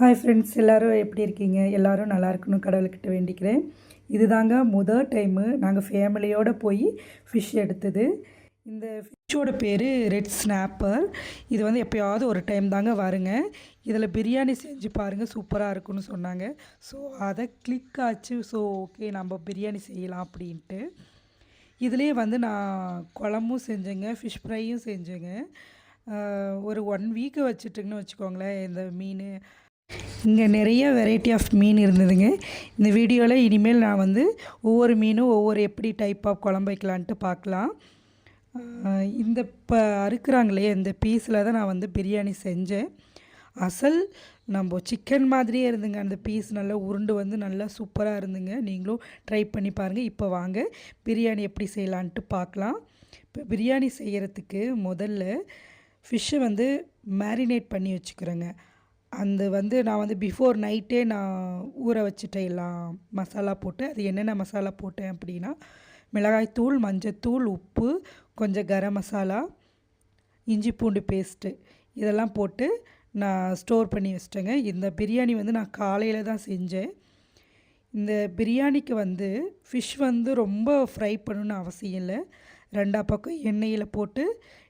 Hi friends எல்லோரும் எப்படி இருக்கீங்க? எல்லோரும் நல்லா இருக்கணும் கடவுள்கிட்ட வேண்டிக்கிறேன். இதுதாங்க முதல் டைமு நாங்கள் ஃபேமிலியோடு போய் ஃபிஷ் எடுத்தது. இந்த ஃபிஷ்ஷோட பேர் ரெட் ஸ்னாப்பர் இது வந்து எப்போயாவது ஒரு டைம் தாங்க வருங்க. இதில் பிரியாணி செஞ்சு பாருங்கள் சூப்பராக இருக்குன்னு சொன்னாங்க. ஸோ அதை கிளிக் ஆச்சு. ஸோ ஓகே நம்ம பிரியாணி செய்யலாம் அப்படின்ட்டு. இதுலேயே வந்து நான் குழம்பும் செஞ்சேங்க ஃபிஷ் ஃப்ரையும் செஞ்சேங்க. ஒரு ஒன் வீக்கு வச்சுட்டுங்கன்னு வச்சுக்கோங்களேன் இந்த மீன். இங்கே நிறைய வெரைட்டி ஆஃப் மீன் இருந்ததுங்க. இந்த வீடியோவில் இனிமேல் நான் வந்து ஒவ்வொரு மீனும் ஒவ்வொரு எப்படி டைப் ஆஃப் குழம்பு வைக்கலான்ட்டு பார்க்கலாம். இந்த இப்போ அறுக்குறாங்களே இந்த பீஸில் தான் நான் வந்து பிரியாணி செஞ்சேன். அசல் நம்ம சிக்கன் மாதிரியே இருந்துங்க. அந்த பீஸ் நல்லா உருண்டு வந்து நல்லா சூப்பராக இருந்துங்க. நீங்களும் ட்ரை பண்ணி பாருங்கள் இப்போ வாங்க பிரியாணி எப்படி செய்யலான்ட்டு பார்க்கலாம். இப்போ பிரியாணி செய்கிறதுக்கு முதல்ல ஃபிஷ்ஷை வந்து மேரினேட் பண்ணி வச்சுக்கிறேங்க. அந்த வந்து நான் வந்து பிஃபோர் நைட்டே நான் ஊற வச்சுட்டேன் எல்லாம் மசாலா போட்டு அது என்னென்ன மசாலா போட்டேன் அப்படின்னா மிளகாய்த்தூள் மஞ்சத்தூள் உப்பு கொஞ்சம் கரம் மசாலா இஞ்சி பூண்டு பேஸ்ட்டு இதெல்லாம் போட்டு நான் ஸ்டோர் பண்ணி வச்சிட்டேங்க. இந்த பிரியாணி வந்து நான் காலையில் தான் செஞ்சேன். இந்த பிரியாணிக்கு வந்து ஃபிஷ் வந்து ரொம்ப ஃப்ரை பண்ணணும்னு அவசியம் இல்லை. ரெண்டா பக்கம் எண்ணெயில் போட்டு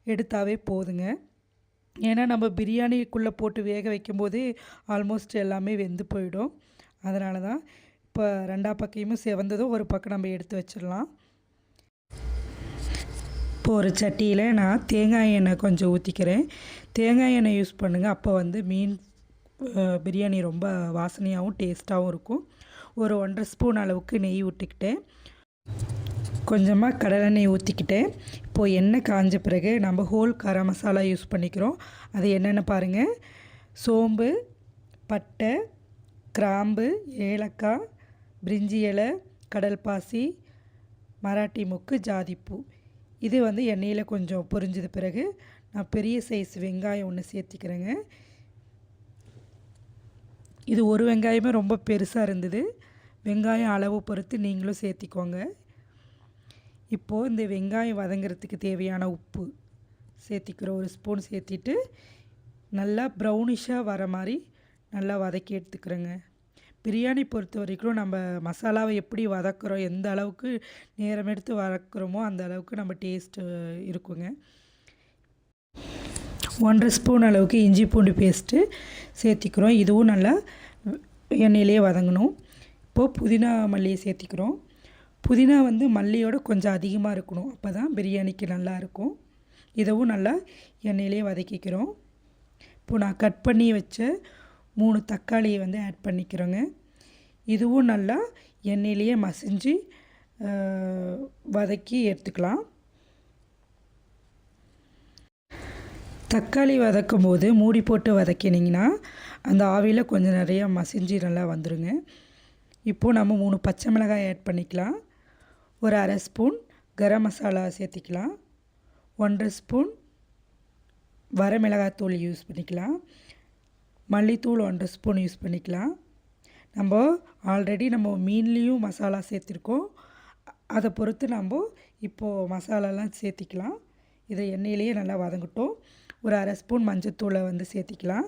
எடுத்தாவே போதுங்க. ஏன்னா நம்ம பிரியாணிக்குள்ளே போட்டு வேக வைக்கும்போதே ஆல்மோஸ்ட் எல்லாமே வெந்து போயிடும். அதனால தான் இப்போ ரெண்டா பக்கையுமே செவந்ததும் ஒரு பக்கம் நம்ம எடுத்து வச்சிடலாம். இப்போ ஒரு சட்டியில் நான் தேங்காய் எண்ணெய் கொஞ்சம் ஊற்றிக்கிறேன் தேங்காய் எண்ணெய் யூஸ் பண்ணுங்கள் அப்போ வந்து மீன் பிரியாணி ரொம்ப வாசனையாகவும் டேஸ்ட்டாகவும் இருக்கும். ஒரு ஒன்றரை ஸ்பூன் அளவுக்கு நெய் விட்டுக்கிட்டேன் கொஞ்சமாக கடலெண்ணெய் ஊற்றிக்கிட்டேன் இப்போது எண்ணெய் காஞ்ச பிறகு நம்ம ஹோல் கரம் மசாலா யூஸ் பண்ணிக்கிறோம். அது என்னென்னு பாருங்கள் சோம்பு பட்டை கிராம்பு ஏலக்காய் பிரிஞ்சி இலை கடல் பாசி மராட்டி மொக்கு ஜாதிப்பூ இது வந்து எண்ணெயில் கொஞ்சம் பொரிஞ்சது பிறகு நான் பெரிய சைஸ் வெங்காயம் ஒன்று சேர்த்திக்கிறேங்க. இது ஒரு வெங்காயமே ரொம்ப பெருசாக இருந்தது. வெங்காயம் அளவு பொறுத்து நீங்களும் சேர்த்திக்கோங்க. இப்போது இந்த வெங்காயம் வதங்கிறதுக்கு தேவையான உப்பு சேர்த்திக்கிறோம் ஒரு ஸ்பூன் சேர்த்திட்டு நல்லா ப்ரௌனிஷாக வர மாதிரி நல்லா வதக்கி எடுத்துக்கிறோங்க. பிரியாணி பொறுத்த வரைக்கும் நம்ம மசாலாவை எப்படி வதக்குறோம் எந்த அளவுக்கு நேரம் எடுத்து வதக்குறோமோ அந்த அளவுக்கு நம்ம டேஸ்ட்டு இருக்குங்க. ஒன்றரை ஸ்பூன் அளவுக்கு இஞ்சி பூண்டு பேஸ்ட்டு சேர்த்திக்கிறோம். இதுவும் நல்லா எண்ணெயிலே வதங்கணும். இப்போது புதினா மல்லியை சேர்த்திக்கிறோம். புதினா வந்து மல்லியோட கொஞ்சம் அதிகமாக இருக்கணும். அப்போ தான் பிரியாணிக்கு நல்லா இருக்கும். இதுவும் நல்லா எண்ணெயிலே வதக்கிக்கிறோம். இப்போது நான் கட் பண்ணி வச்ச மூணு தக்காளியை வந்து ஆட் பண்ணிக்கிறோங்க. இதுவும் நல்லா எண்ணெயிலேயே மசிஞ்சு வதக்கி எடுத்துக்கலாம். தக்காளி வதக்கும் போது மூடி போட்டு வதக்கினீங்கன்னா அந்த ஆவியில் கொஞ்சம் நிறையா மசிஞ்சு நல்லா வந்துடுங்க இப்போது நம்ம மூணு பச்சை மிளகாய் ஆட் பண்ணிக்கலாம். ஒரு அரை ஸ்பூன் கரம் மசாலா சேர்த்திக்கலாம். ஒன்றரை ஸ்பூன் வரமிளகாத்தூள் யூஸ் பண்ணிக்கலாம். மல்லித்தூள் ஒன்றரை ஸ்பூன் யூஸ் பண்ணிக்கலாம். நம்ம ஆல்ரெடி நம்ம மீன்லேயும் மசாலா சேர்த்துருக்கோம். அதை பொறுத்து நம்ம இப்போது மசாலாலாம் சேர்த்திக்கலாம். இதை எண்ணெயிலேயே நல்லா வதங்கட்டும். ஒரு அரை ஸ்பூன் மஞ்சத்தூளை வந்து சேர்த்திக்கலாம்.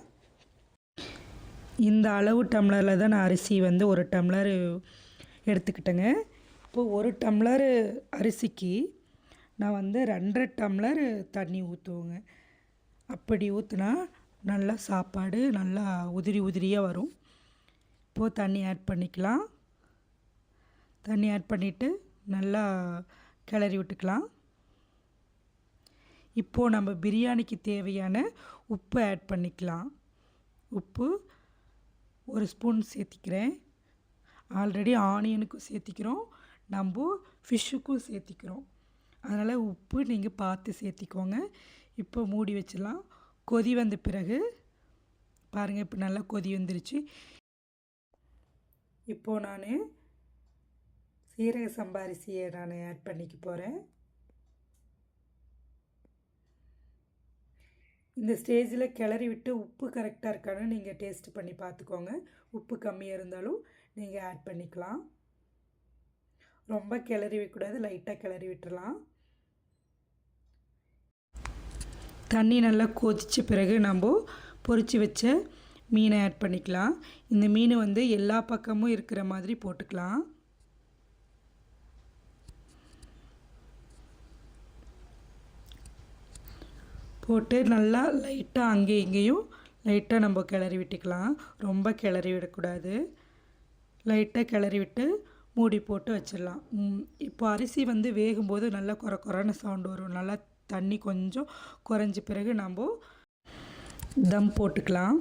இந்த அளவு டம்ளரில் தான் நான் அரிசி வந்து ஒரு டம்ளர் எடுத்துக்கிட்டேங்க. அப்போது ஒரு டம்ளர் அரிசிக்கு நான் வந்து ரெண்டரை டம்ளர் தண்ணி ஊற்றுவேங்க அப்படி ஊற்றுனா நல்லா சாப்பாடு நல்லா உதிரி உதிரியாக வரும். இப்போது தண்ணி ஆட் பண்ணிக்கலாம். தண்ணி ஆட் பண்ணிவிட்டு நல்லா கிளறி விட்டுக்கலாம். இப்போது நம்ம பிரியாணிக்கு தேவையான உப்பு ஆட் பண்ணிக்கலாம். உப்பு ஒரு ஸ்பூன் சேர்த்திக்கிறேன். ஆல்ரெடி ஆனியனுக்கும் சேர்த்திக்கிறோம். நம்ம ஃபிஷ்ஷுக்கும் சேர்த்திக்கிறோம். அதனால் உப்பு நீங்கள் பார்த்து சேர்த்திக்கோங்க. இப்போ மூடி வச்சிடலாம். கொதி வந்த பிறகு பாருங்கள் இப்போ நல்லா கொதி வந்துருச்சு. இப்போது நான் சீரக சம்பாரிசியை நான் ஆட் பண்ணிக்க போகிறேன் இந்த ஸ்டேஜில் கிளறி விட்டு உப்பு கரெக்டாக இருக்கான்னு நீங்கள் டேஸ்ட் பண்ணி பார்த்துக்கோங்க. உப்பு கம்மியாக இருந்தாலும் நீங்கள் ஆட் பண்ணிக்கலாம். ரொம்ப கிளறி வைக்கூடாது லைட்டாக கிளறி விட்டுடலாம் தண்ணி நல்லா கொதித்த பிறகு நம்ம பொறிச்சு வச்ச மீனை ஆட் பண்ணிக்கலாம். இந்த மீன் வந்து எல்லா பக்கமும் இருக்கிற மாதிரி போட்டுக்கலாம். போட்டு நல்லா லைட்டாக அங்கேயும் இங்கேயும் லைட்டாக நம்ம கிளறி விட்டுக்கலாம். ரொம்ப கிளறி விடக்கூடாது. லைட்டாக கிளறி விட்டு மூடி போட்டு வச்சிடலாம். இப்போ அரிசி வந்து வேகும்போது நல்லா குறை குறைன்னு சவுண்டு வரும். நல்லா தண்ணி கொஞ்சம் குறைஞ்ச பிறகு நம்ம தம் போட்டுக்கலாம்.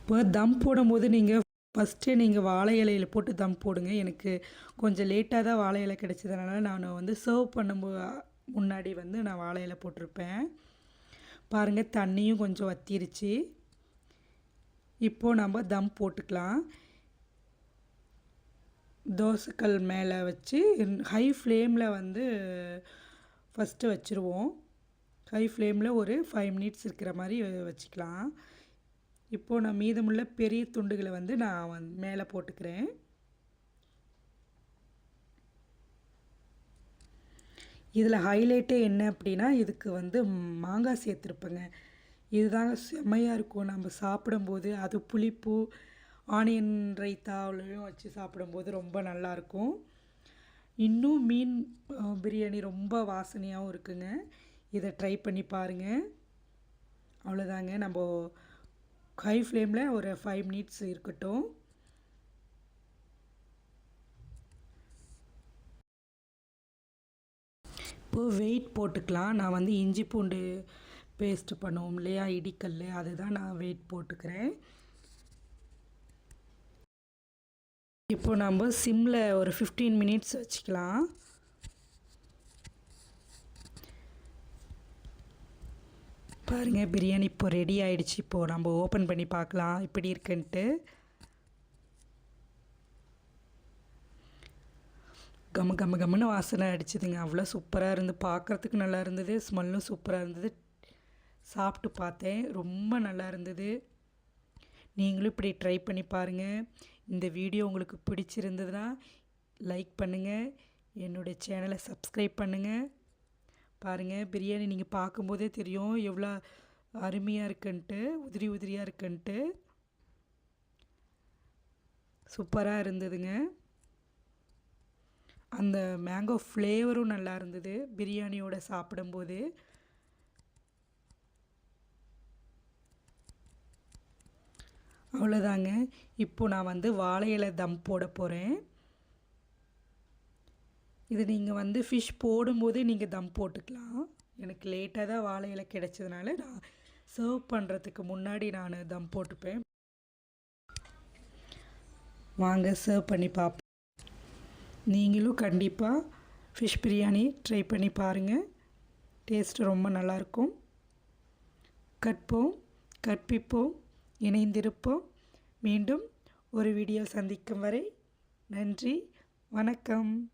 இப்போ தம் போடும்போது நீங்கள் ஃபஸ்ட்டே நீங்கள் வாழை இலையில் போட்டு தம் போடுங்க. எனக்கு கொஞ்சம் லேட்டாக தான் வாழை இலை கிடச்சதுனால நான் வந்து சர்வ் பண்ணும்போது முன்னாடி வந்து நான் வாழை இலை போட்டிருப்பேன். பாருங்கள் தண்ணியும் கொஞ்சம் வத்திருச்சு. இப்போது நம்ம தம் போட்டுக்கலாம். தோசைக்கல் மேலே வச்சு ஹை ஃப்ளேமில் வந்து ஃபஸ்ட்டு வச்சுருவோம். ஹை ஃப்ளேமில் ஒரு ஃபைவ் மினிட்ஸ் இருக்கிற மாதிரி வச்சுக்கலாம். இப்போது நான் மீதமுள்ள பெரிய துண்டுகளை வந்து நான் வந் மேலே போட்டுக்கிறேன். இதில் ஹைலைட்டே என்ன அப்படின்னா இதுக்கு வந்து மாங்காய் சேர்த்துருப்பேங்க. இதுதாங்க செம்மையாக இருக்கும். நம்ம சாப்பிடும்போது அது புளிப்பு ஆனியன் ரைத்தாவிலையும் வச்சு சாப்பிடும்போது ரொம்ப நல்லாயிருக்கும் இன்னும் மீன் பிரியாணி ரொம்ப வாசனையாகவும் இருக்குங்க. இதை ட்ரை பண்ணி பாருங்கள் அவ்வளோதாங்க நம்ம ஹை ஃப்ளேமில் ஒரு ஃபைவ் மினிட்ஸ் இருக்கட்டும். இப்போது வெயிட் போட்டுக்கலாம். நான் வந்து இஞ்சி பூண்டு பேஸ்ட்டு பண்ணுவோம் இல்லையா? இடிக்கல் அதுதான் நான் வெயிட் போட்டுக்கிறேன். இப்போ நம்ம சிம்மில் ஒரு ஃபிஃப்டீன் மினிட்ஸ் வச்சுக்கலாம். பாருங்கள் பிரியாணி இப்போ ரெடி ஆகிடுச்சு இப்போது நம்ம ஓப்பன் பண்ணி பார்க்கலாம். இப்படி இருக்குன்ட்டு. கம கம கம்முன்னு வாசனை அடிச்சுதுங்க. அவ்வளோ சூப்பராக இருந்து பார்க்குறதுக்கு நல்லா இருந்தது. ஸ்மெல்லும் சூப்பராக இருந்தது. சாப்பிட்டு பார்த்தேன். ரொம்ப நல்லா இருந்தது. நீங்களும் இப்படி ட்ரை பண்ணி பாருங்கள் இந்த வீடியோ உங்களுக்கு பிடிச்சிருந்ததுன்னா லைக் பண்ணுங்கள் என்னுடைய சேனலை சப்ஸ்கிரைப் பண்ணுங்கள் பாருங்கள் பிரியாணி நீங்கள் பார்க்கும்போதே தெரியும். எவ்வளோ அருமையாக இருக்குன்ட்டு உதிரி உதிரியாக இருக்குன்ட்டு. சூப்பராக இருந்ததுங்க. அந்த மேங்கோ ஃப்ளேவரும் நல்லா இருந்தது. பிரியாணியோட சாப்பிடும்போது. அவ்வளோதாங்க இப்போ நான் வந்து வாழை இலை தம் போட போகிறேன் இது நீங்கள் வந்து ஃபிஷ் போடும்போதே நீங்கள் தம் போட்டுக்கலாம். எனக்கு லேட்டாக தான் வாழை இலை கிடைச்சதுனால நான் சர்வ் பண்ணுறதுக்கு முன்னாடி நான் தம் போட்டுப்பேன். வாங்க சர்வ் பண்ணி பார்ப்போம் நீங்களும் கண்டிப்பாக ஃபிஷ் பிரியாணி ட்ரை பண்ணி பாருங்கள் டேஸ்ட் ரொம்ப நல்லாயிருக்கும் கற்போம் கற்பிப்போம். இணைந்திருப்போம். மீண்டும் ஒரு வீடியோ சந்திக்கும் வரை நன்றி வணக்கம்.